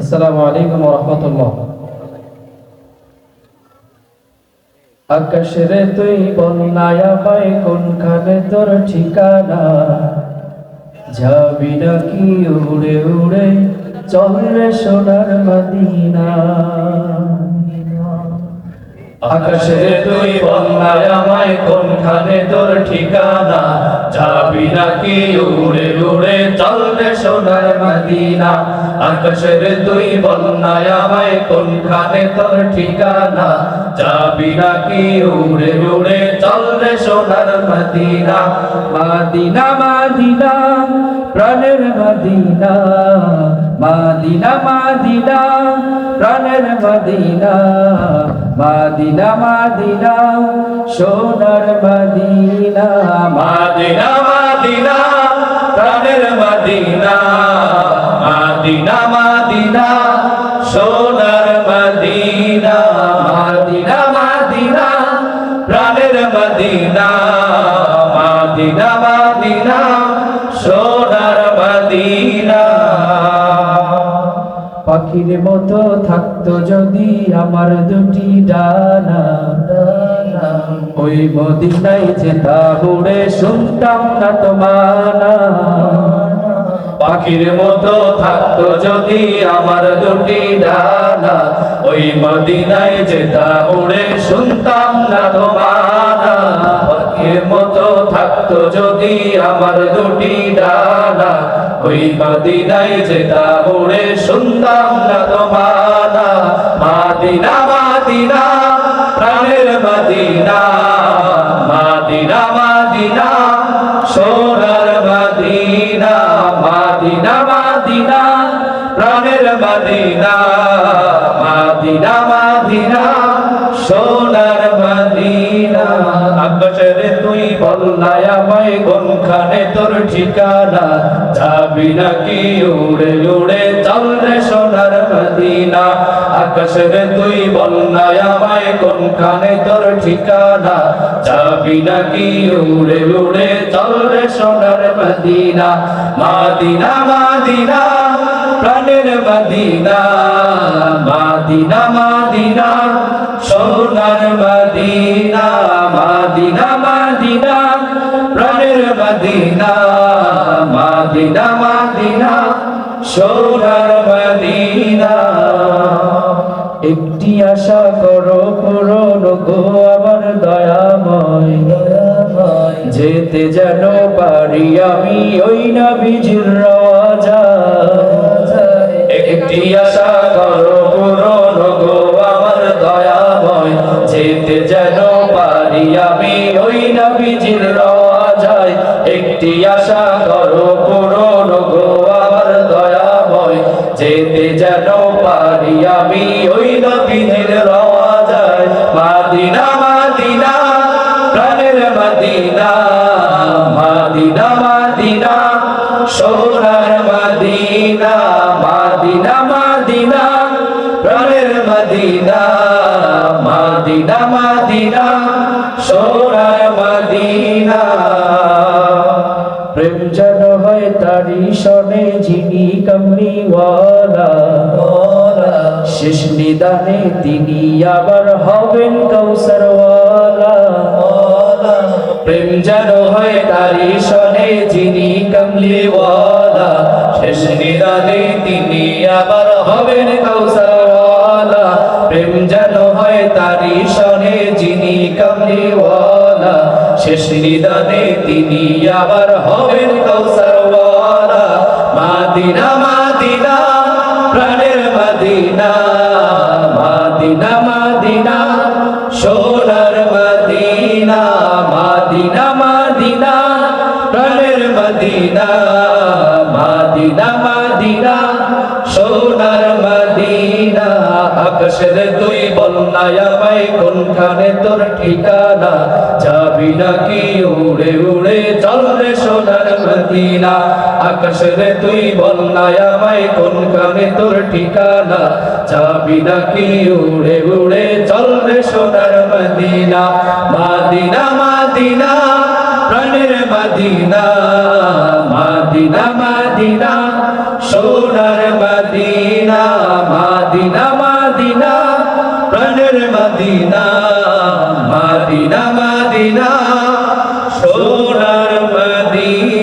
আসসালামু আলাইকুম রহমতুল্লাহ। আকাশের তুই বন্যায় পাই কোনখানে তোর ঠিকানা? যাবি নাকি উড়ে উড়ে চলে সোনার মদিনা? আকাশের তুই বন্যায় আমায় কোনখানে তোর ঠিকানা? যাবি নাকি উড়ে উড়ে চলবে সোনার মদিনা? আকাশের তুই বন্যায় আমায় কোনখানে তোর ঠিকানা? যাবি নাকি উড়ে উড়ে চলবে সোনার মদিনা? মাদিনা মাদিনা, প্রাণের মদিনা। মাদিনা মাদিনা, প্রাণের মদিনা। মাদিনা মাদিনা, সোনার মদিনা। মাদিনা মাদিনা, প্রাণের মদিনা। মাদিনা মাদিনা, সোনার মদিনা। মাদিনা মাদিনা, প্রাণের মদিনা। মাদিনা মাদিনা, সোনার পাখির মতো থাকতো যদি আমার দুটি ডানা। ওই মদিনায় যেতা উড়ে শুনতাম না তোমানা পাখির মতো থাকতো যদি আমার দুটি ডানা। ওই মদিনায় উড়ে শুনতাম না থাকতো যদি আমার দুটি ডানা, ওই মদিনায় যেতা উড়ে শুনতাম না তোমানা। মাদিনা মাদিনা, প্রাণের মদিনা, মাদিনা মাদিনা, সোনার মদিনা, মাদিনা মাদিনা, প্রাণের মদিনা, মাদিনা মাদিনা, সোনার আকাশের তুই তোর চলরে সোনার মদিনা। আকাশের তুই বললাই আমায় কোনখানে তোর ঠিকানা। যাবি নাকি উড়ে উড়ে চলরে সোনার মদিনা। মাদিনা মাদিনা, প্রাণের মদিনা। মাদিনা মাদিনা, সোনার মাদিনা। মাদিনা মাদিনা সোনার মদিনা। একটি আশা করো, পূরণ গো আমার দয়াময়। যেতে যেন পারি আমি ওই নবীজির রাজা একটি আশা করো, পূরণ গো আমার দয়াময়। যেতে যেন পারি আমি ওই নবীজির রাজায় একটি আশা আমি ওই নবীজির রাজায় মাদিনা মাদিনা, প্রাণের মদিনা, মাদিনা মাদিনা, সোনার মদিনা, মাদিনা মাদিনা, প্রাণের মদিনা, মাদিনা মাদিনা, সোনার মদিনা। প্রেম যেন হয় তারি সনে যিনি কমলিওয়ালা শেষ নিদানে তিনি আবার হবেন কৌসরওয়ালা প্রেম যেন হয় তারি সনে যিনি কমলিওয়ালা। শেষ নিদানে তিনি আবার হবেন কৌসরওয়ালা প্রেম যেন হয় তারি সনে যিনি কমলিওয়ালা। শেষ নিদানে তিনি আবার হবেন কৌসরওয়ালা মাদিনা মাদিনা মদিনা, মাদিনা মাদিনা, সোনার মদিনা, আকাশের তুই বলনায় আমায় কোনখানে তোর ঠিকানা? যাবি নাকি উড়ে উড়ে চলরে সোনার মদিনা। আকাশের তুই বলনায় আমায় কোনখানে তোর ঠিকানা? যাবি নাকি উড়ে উড়ে মাদিনা মাদিনা সোনার মাদিনা মাদিনা মাদিনা প্রাণের মাদিনা মাদিনা মাদিনা সোনার মাদিনা।